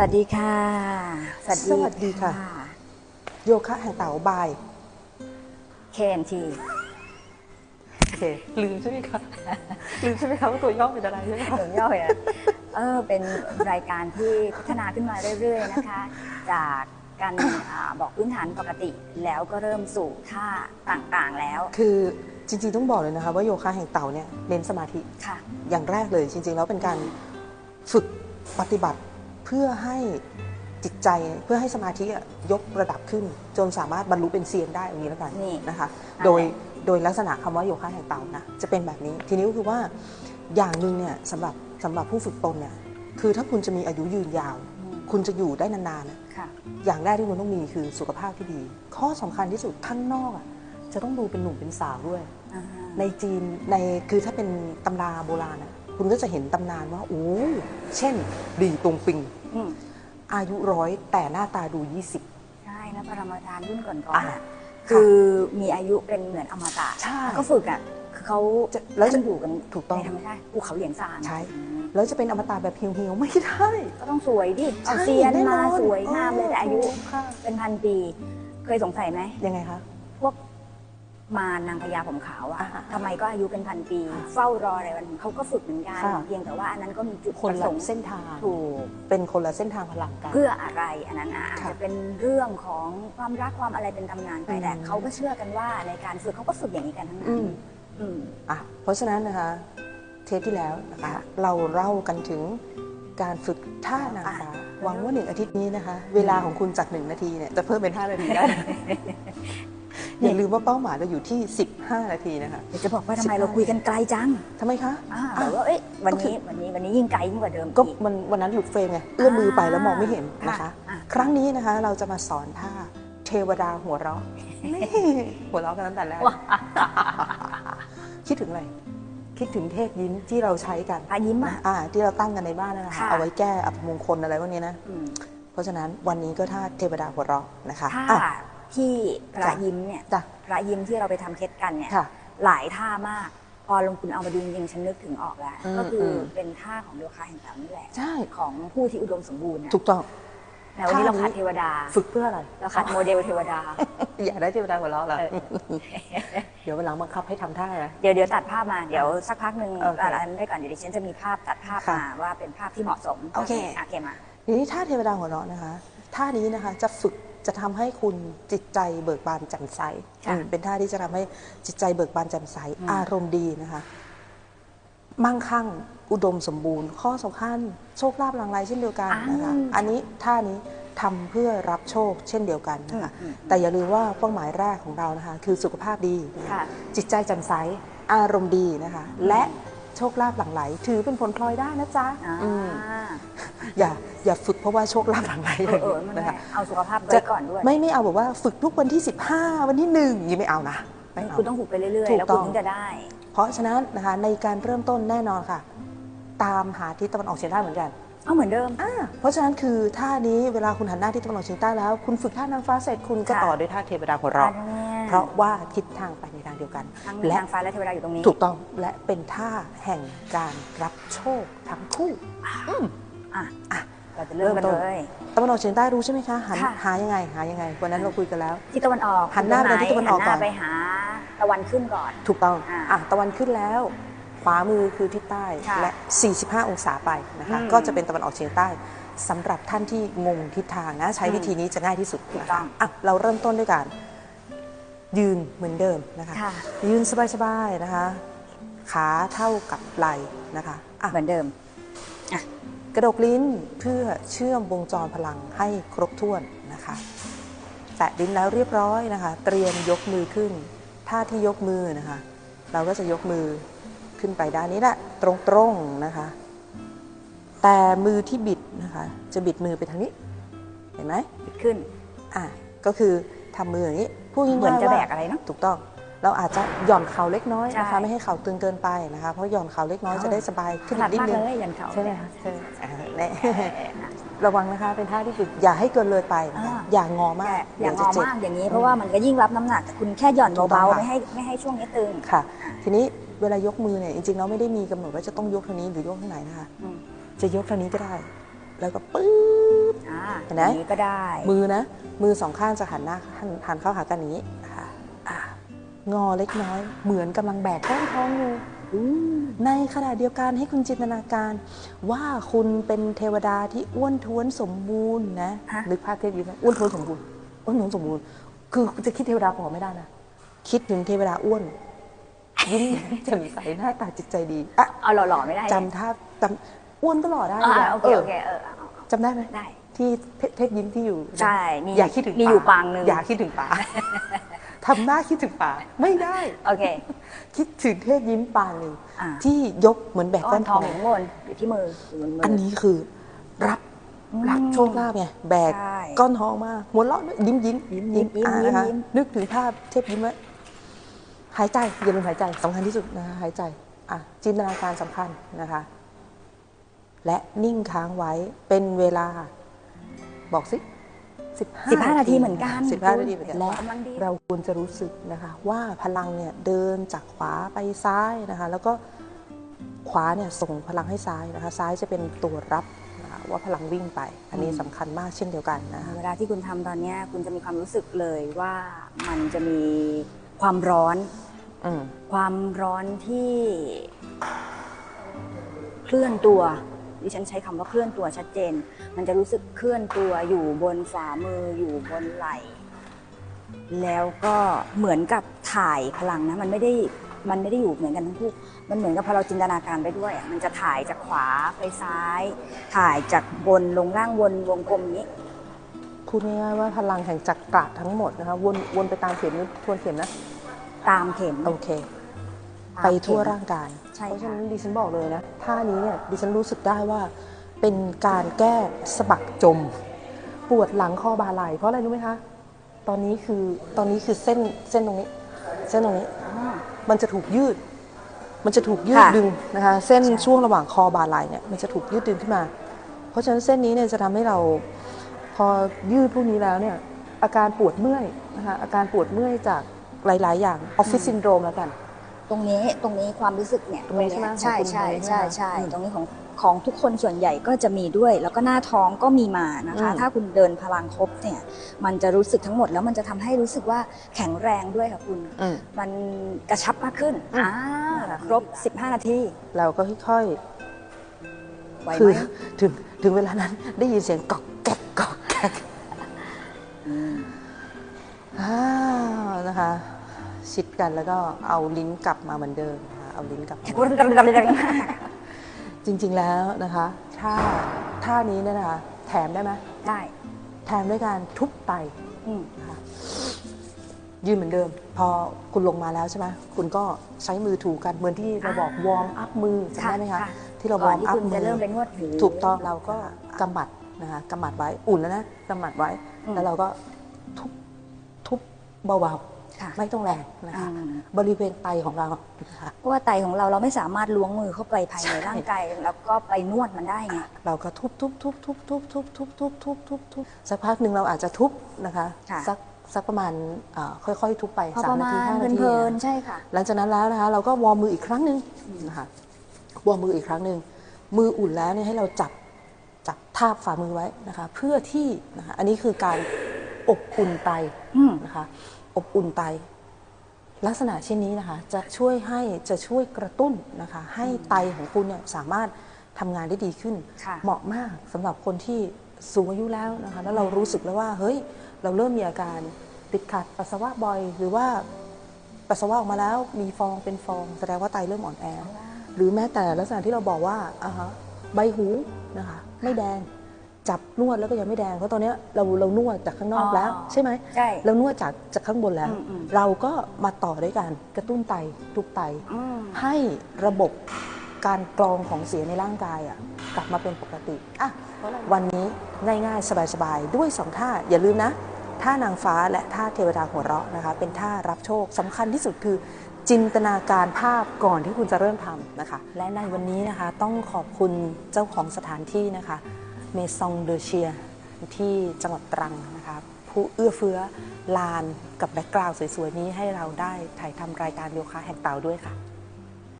วัสดีค่ะสวัสดีค่ะ โยคะแห่งเต่าบายเคนทีโอเคลืมใช่ไหมคะลืมใช่ไหมคะว่าตัวย่อเป็นอะไรใช่ไหมคะถึงย่อยอะเออเป็นรายการที่พัฒนาขึ้นมาเรื่อยๆนะคะ จากการอ่าบอกพื้นฐานปกติแล้วก็เริ่มสู่ท่าต่างๆแล้ว คือจริงๆต้องบอกเลยนะคะว่าโยคะแห่งเต่าเนี่ยเน้นสมาธิค่ะ อย่างแรกเลยจริง ๆ แล้วเป็นการฝึกปฏิบัติ เพื่อให้จิตใจเพื่อให้สมาธิอะยกระดับขึ้น จนสามารถบรรลุเป็นเซียนได้อย่างนี้แล้วกันนี่นะคะนั่นแหละโดยโดยลักษณะคำว่าโยคะแห่งเต่านะจะเป็นแบบนี้ทีนี้ก็คือว่าอย่างหนึ่งเนี่ยสำหรับสำหรับผู้ฝึกตนเนี่ยคือถ้าคุณจะมีอายุยืนยาวอืมคุณจะอยู่ได้นานๆนะค่ะอย่างแรกที่คุณต้องมีคือสุขภาพที่ดี ข้อสำคัญที่สุดข้างนอกอะจะต้องดูเป็นหนุ่มเป็นสาวด้วยอ่าในจีนในคือถ้าเป็นตำราโบราณอะ คุณก็จะเห็นตำนานว่าโอ้เช่นดีตรงปิง อืมอายุร้อยแต่หน้าตาดู 20 ใช่แล้วปรมาจารย์รุ่นก่อนๆอ่าอะคือมีอายุเป็นเหมือนอมตะใช่แล้วก็ฝึกอะคือเขาจะแล้วจะท่านอยู่กันถูกต้องในธรรมชาติภูเขาเหลียงซานใช่ อืมแล้วจะเป็นอมตะแบบเหี่ยวๆไม่ได้ก็ต้องสวยดิเอาใช่เซียนแน่นมาอนสวยงามเลยแต่อายุ ค่ะเป็นพันปี เคยสงสัยไหมยังไงคะ พวก มารนางพญาผมขาวอะอ่าทำไมก็อายุเป็นพันปี อ่า เฝ้ารออะไรวันเขาก็ฝึกเหมือนกัน ค่ะ เพียงแต่ว่าอันนั้นก็มีจุดคนประละสงค์เส้นทาง ถูก เป็นคนละเส้นทางพลังกัน เพื่ออะไรอันนั้นอะอาจค่ะจะเป็นเรื่องของความรักความอะไรเป็นตำนานไปอืม แต่เขาก็เชื่อกันว่าในการฝึกเขาก็ฝึกอย่างนี้กันทั้งนั้อืนม อืม อะเพราะฉะนั้นนะคะ เทปที่แล้วนะคะ เราเล่ากันถึงการฝึกท่านางฟ้าอะหวังว่าหนึ่งอาทิตย์นี้นะคะ เวลาของคุณจากหนึ่งนาทีเนี่ยจะเพิ่มเป็น5นาทีได้ อย่าลืมว่าเป้าหมายเราอยู่ที่ 15 นาทีนะคะเดี๋ยวจะบอกว่าทำไมเราคุยกันไกลจังทำไมคะอ่าอะแบบว่าเอ๊ะวันก็คืนี้อวันนี้วันนี้ยิ่งไกลยิ่งกว่าเดิมก็อีกมันวันนั้นหลุดเฟรมไงเอื้อมมือไปแล้วมองไม่เห็นนะคะค่ะอะครั้งนี้นะคะเราจะมาสอนท่าเทวดาหัวเราะนี่หัวเราะกันตั้งแต่แรกว้าคิดถึงอะไรคิดถึงเทพยิ้มที่เราใช้กันพายิ้มอะอ่าที่เราตั้งกันในบ้านนั่นแหละค่ะค่ะเอาไว้แก้อัปมงคลอะไรพวกนี้นะอืมเพราะฉะนั้นวันนี้ก็ท่าเทวดาหัวเราะนะคะ ท่าอะที่พระจ้ะยิ้มเนี่ยจ้ะ พระยิ้มที่เราไปทำเคสกันเนี่ย ค่ะ หลายท่ามาก พอลงคุณเอามาดูจริงๆฉันนึกถึงออกแล้ว อืมก็คืออม เป็นท่าของโยคะแห่งเต่านี่แหละ ใช่ ของผู้ที่อุดมสมบูรณ์นะถูกต้อง แต่วันนี้เราท่านี้ขาดเทวดา ฝึกเพื่ออะไร เราขาดโมเดลเทวดา อยากได้เทวดาหัวเราะเหรอเออ เดี๋ยววันหลังบังคับให้ทำท่านะ เดี๋ยวเดี๋ยวตัดภาพมา เดี๋ยวสักพักหนึ่งโอเคอันนั้นได้ก่อนเดี๋ยวดิฉันจะมีภาพตัดภาพค่ะมาว่าเป็นภาพที่เหมาะสมโอเค โอเคมา ทีนี้ท่าเทวดาหัวเราะนะคะ ท่านี้นะคะจะฝึก จะทำให้คุณจิตใจเบิกบานแจ่มใสค่ะอืมเป็นท่าที่จะทำให้จิตใจเบิกบานแจ่มใสอืมอารมณ์ดีนะคะมั่งคั่งอุดมสมบูรณ์ ข้อสำคัญโชคลาภหลังไหลเช่นเดียวกันนะคะอันนี้ท่านี้ทำเพื่อรับโชคเช่นเดียวกันนะคะอืมแต่อย่าลืมว่าเป้าหมายแรกของเรานะคะ คือสุขภาพดีนะคะค่ะจิตใจแจ่มใสอารมณ์ดีนะคะ และ โชคลาภหลั่งไหล ถือเป็นผลพลอยได้นะจ๊ะอ่าอืมอย่าอย่าฝึกเพราะว่าโชคลาภหลั่งไหลเออเออไม่นะได้คะเอาสุขภาพจะไว้ก่อนด้วยไม่ไม่เอาแบบว่าฝึกทุกวันที่ 15 วันที่หนึ่งอยังไม่เอานะไม่เอา คุณต้องฝึกไปเรื่อยถูๆ กแล้วต้คุอณงถึงจะได้ เพราะฉะนั้นนะคะในการเริ่มต้นแน่นอนค่ะ ตามหาทิศตะวันออกเฉียงใต้เหมือนกัน เอาเหมือนเดิม อ่าเพราะฉะนั้นคือท่านี้เวลาคุณหันหน้าทิศตะวันออกเฉียงใต้แล้ว คุณฝึกท่านางฟ้าเสร็จคุณก็ค่ะ ต่อด้วยท่าเทวดาหัวเราะ อันเนี้ย เพราะว่าทิศทางไปในทางเดียวกันทั้งและนางฟ้าและเทวดาอยู่ตรงนี้ ถูกต้องและเป็นท่าแห่งการรับโชคทั้งคู่อะอะเราจะเริ่มกันเริ่มต้นเลยตะวันออกเฉียงใต้รู้ใช่ไหมคะหันค่ะหายังไงหายังไงวันนั้นเราคุยกันแล้วที่ตะวันออกหันหน้าไปที่ตะวันออกหัหก่อนไปหาตะวันขึ้นก่อน ถูกต้องอ่าอะตะวันขึ้นแล้วขวามือคือทิศใต้ค่ะและ 45 องศาไปนะคะอืมก็จะเป็นตะวันออกเฉียงใต้สำหรับท่านที่งงทิศทางนะ ใช้อืมวิธีนี้จะง่ายที่สุดถูกนะต้คะองอะเราเริ่มต้นด้วยการ ยืนเหมือนเดิมนะคะ ค่ะ ยืนสบายๆนะคะ ขาเท่ากับไหล่นะคะอะ เหมือนเดิม กระดกลิ้นเพื่อเชื่อมวงจรพลังให้ครบถ้วนนะคะ แตะลิ้นแล้วเรียบร้อยนะคะ เตรียมยกมือขึ้นท่าที่ยกมือนะคะ เราก็จะยกมือขึ้นไปด้านนี้แหละตรงๆนะคะ แต่มือที่บิดนะคะ จะบิดมือไปทางนี้ เห็นไหม ขึ้น อะก็คือทำมืออย่างนี้ พูดง่ายๆเหมือนจะว่าแบกอะไรเนอะ ถูกต้อง เราอาจจะหย่อนเข่าเล็กน้อยนะใช่คะไม่ให้เข่าตึงเกินไปนะคะเพราะหย่อนเข่าเล็กน้อยจะได้สบายถขึ้นนัดนิดมากนึงเลยยันเขาใช่ไหมคะใช่อ่าแน่ระวังนะคะเป็นท่าที่ฝึกอย่าให้เกินเลยไปนะคะอ่าอย่างงอมากอย่างงเดี๋อวจะเจ็บ มากอย่างนี้เพราะว่ามันก็ยิ่งรับน้ำหนักแต่คุณแค่หย่อนถูกต้องเบาๆค่ะไม่ให้ไม่ให้ช่วงนี้ตึง ค่ะ ทีนี้เวลายกมือเนี่ยจริงๆเราไม่ได้มีกำหนดว่าจะต้องยกทางนี้หรือยกทางไหนนะคะ อืม จะยกทางนี้ก็ได้ แล้วก็ปื๊บ อ่าเห็นไหม อย่างนี้ก็ได้มือนะ มือสองข้างจะหันหน้าหันหันเข้าหากันอย่างนี้นะคะอะงอเล็กน้อย เหมือนกำลังแบกก้อนท้องอยู่ อืมในขณะเดียวกันให้คุณจินตนาการ ว่าคุณเป็นเทวดาที่อ้วนท้วนสมบูรณ์นะฮะนึกภาพเทพยิ้มนะอ้วนท้วนสมบูรณ์อ้วนท้วนสมบูรณ์ คือจะคิดเทวดาพอไม่ได้นะคิดถึงเทวดาอ้วนยิ้มแย้มแจ่มใสหน้าตาจิตใจดีอะเอาหล่อๆไม่ได้จำท่าจำอ้วนก็หล่อได้อ่านะโอเคเออโอเคเออเอาเอาจำได้ไหม ได้ ที่เทเทพยิ้มที่อยู่ใช่มีอย่าคิดถึงมีอยู่ปางหนึ่งอย่าคิดถึงป่าทำหน้าคิดถึงป่าไม่ได้โอเค คิดถึงเทพยิ้มปางหนึ่งอ่าที่ยกเหมือนแบกก้ก้ออนนททอองงอยู่ข้างบนอยู่ที่มืออยู่บนมืออัอันนี้คือรับอืมรับโชคลาภไงแบกใช่ก้อนทองมาหัวเราะด้วยยิ้มยิ้มยิ้มยิ้มยิ้มอ่ายิ้มนะคะยิ้มนึกถึงภาพเทพยิ้มไว้หายใจอย่าลืมหายใจสำคัญที่สุดนะคะหายใจอะจินตนาการสำคัญนะคะ และนิ่งค้างไว้เป็นเวลา บอกสิ15 15 นาทีเหมือนกันสิบห้านาทีเหมือนกันและกำลังดีเราควรจะรู้สึกนะคะว่าพลังเนี่ยเดินจากขวาไปซ้ายนะคะแล้วก็ขวาเนี่ยส่งพลังให้ซ้ายนะคะซ้ายจะเป็นตัวรับนะคะว่าพลังวิ่งไป อันนี้สำคัญมากเช่นเดียวกันนะคะเวลาที่คุณทำตอนเนี้ยคุณจะมีความรู้สึกเลยว่ามันจะมีความร้อนอืมความร้อนที่เคลื่อนตัว ดิฉันใช้คำว่าเคลื่อนตัวชัดเจน มันจะรู้สึกเคลื่อนตัวอยู่บนฝ่ามืออยู่บนไหล่ แล้วก็เหมือนกับถ่ายพลังนะมันไม่ได้มันไม่ได้อยู่เหมือนกันทั้งคู่ มันเหมือนกับพอเราจินตนาการไปด้วยอะมันจะถ่ายจากขวาไปซ้าย ถ่ายจากบนลงล่างวนวงกลมนี้ พูดง่ายๆว่าพลังแห่งจักระทั้งหมดนะคะวนวนไปตามเข็มหรือทวนเข็มนะ ตามเข็ม โอเคตาม ไปทั่วเข็มร่างกาย ใช่เพราะฉะค่ะ นั้นดิฉันบอกเลยนะท่านี้เนี่ยดิฉันรู้สึกได้ว่าเป็นการแก้สะบักจม ปวดหลังคอบ่าไหล่เพราะอะไรรู้ไหมคะ ตอนนี้คือตอนนี้คือเส้นเส้นตรงนี้ เส้นตรงนี้อ่ามันจะถูกยืด มันจะถูกยืดค่ะดึงนะคะ เส้นใช่ ช่วงระหว่างคอบ่าไหล่เนี่ยมันจะถูกยืดดึงขึ้นมา เพราะฉะนั้นเส้นนี้เนี่ยจะทำให้เราพอยืดพวกนี้แล้วเนี่ยอาการปวดเมื่อยนะคะอาการปวดเมื่อยจากหลาย ๆ อย่างออฟฟิศซินโดรมแล้วกัน ตรงนี้ตรงนี้ความรู้สึกเนี่ยตรงนี้ใช่ไหมใช่ของคุณใช่ตรงนี้ใช่ใช่ไหมใช่อืมตรงนี้ของของทุกคนส่วนใหญ่ก็จะมีด้วย แล้วก็หน้าท้องก็มีมานะคะอืมถ้าคุณเดินพลังครบเนี่ย มันจะรู้สึกทั้งหมดแล้วมันจะทำให้รู้สึกว่าแข็งแรงด้วยค่ะคุณอืมมันกระชับมากขึ้นอืมอ่าครบ 15 นาที เราก็ค่อยไหวๆไหคือมถึงถึงเวลานั้นได้ยินเสียงกอกแกกกอกแกกมอ้าวนะคะ ชิดกันแล้วก็เอาลิ้นกลับมาเหมือนเดิมนะคะเอาลิ้นกลับมาจริงๆแล้วนะคะท่าท่านี้เนี่ยนะคะแถมได้ไหมได้แถมด้วยการทุบไตอืมนะคะยืนเหมือนเดิม พอคุณลงมาแล้วใช่ไหมคุณก็ใช้มือถูกันเหมือนที่เราบอกวอร์มอัพมือจำได้ไหมคะที่เราวก่ออนร์มที่อัพคุณมืจะอเริ่มไปนวดหูถูกต้องเราก็กำหมัดนะคะกำหมัดไว้อุ่นแล้วนะกำหมัดไว้ อืม แล้วเราก็ทุบทุบเบา ค่ะๆไม่ต้องแรงนะคะอืมบริเวณไตของเรานะคะเพราะว่าไตของเราเราไม่สามารถล้วงมือเข้าไปภายในร่างกายแล้วก็ไปนวดมันได้ไง เราก็ทุบทุบทุบทุบทุบทุบทุบทุบทุบทุบทุบสักพักหนึ่งเราอาจจะทุบนะคะค่ะ สักสักประมาณเอ่อค่อยๆ ทุบไปพอสาปมระนามาทีณห้านาทีเพลินนะๆใช่ค่ะ หลังจากนั้นแล้วนะคะเราก็วอร์มมืออีกครั้งหนึ่งนะคะวอร์มมืออีกครั้งหนึ่งมืออุ่นแล้วเนี่ยให้เราจับจับทาบฝ่ามือไว้นะคะเพื่อที่นะคะอันนี้คือการอบอุ่นไต อืม นะคะ อบอุ่นไต ลักษณะเช่นนี้นะคะจะช่วยให้จะช่วยกระตุ้นนะคะให้ไตของคุณเนี่ยสามารถทำงานได้ดีขึ้น ค่ะเหมาะมากสำหรับคนที่สูงอายุแล้วนะคะแล้วเรารู้สึกแล้วว่าเฮ้ยเราเริ่มมีอาการติดขัดปัสสาวะบ่อย หรือว่าปัสสาวะออกมาแล้วมีฟองเป็นฟอง แสดงว่าไตเริ่มอ่อนแอ หรือแม้แต่ลักษณะที่เราบอกว่าอ่าฮะใบหูนะคะไม่แดง จับนวดแล้วก็ยังไม่แดงเพราะตอนเนี้ยเราเรานวดจากข้างนอกแล้วอ๋อใช่ไหมใช่เรานวดจากจากข้างบนแล้วอืมอืมเราก็มาต่อด้วยการกระตุ้นไตทุกไตอืมให้ระบบการกรองของเสียในร่างกายอะกลับมาเป็นปกติอะวันนี้ง่ายๆ สบายๆ ด้วยสองท่าอย่าลืมนะท่านางฟ้าและท่าเทวดาหัวเราะนะคะ เป็นท่ารับโชคสำคัญที่สุดคือจินตนาการภาพก่อนที่คุณจะเริ่มทำนะคะ และในวันนี้นะคะต้องขอบคุณเจ้าของสถานที่นะคะ เมซองเดอเชียที่จังหวัดตรังนะคะผู้เอื้อเฟื้อลานกับแบ็กกราวด์สวยๆ นี้ให้เราได้ถ่ายทำรายการโยคะแห่งเต่าด้วยค่ะ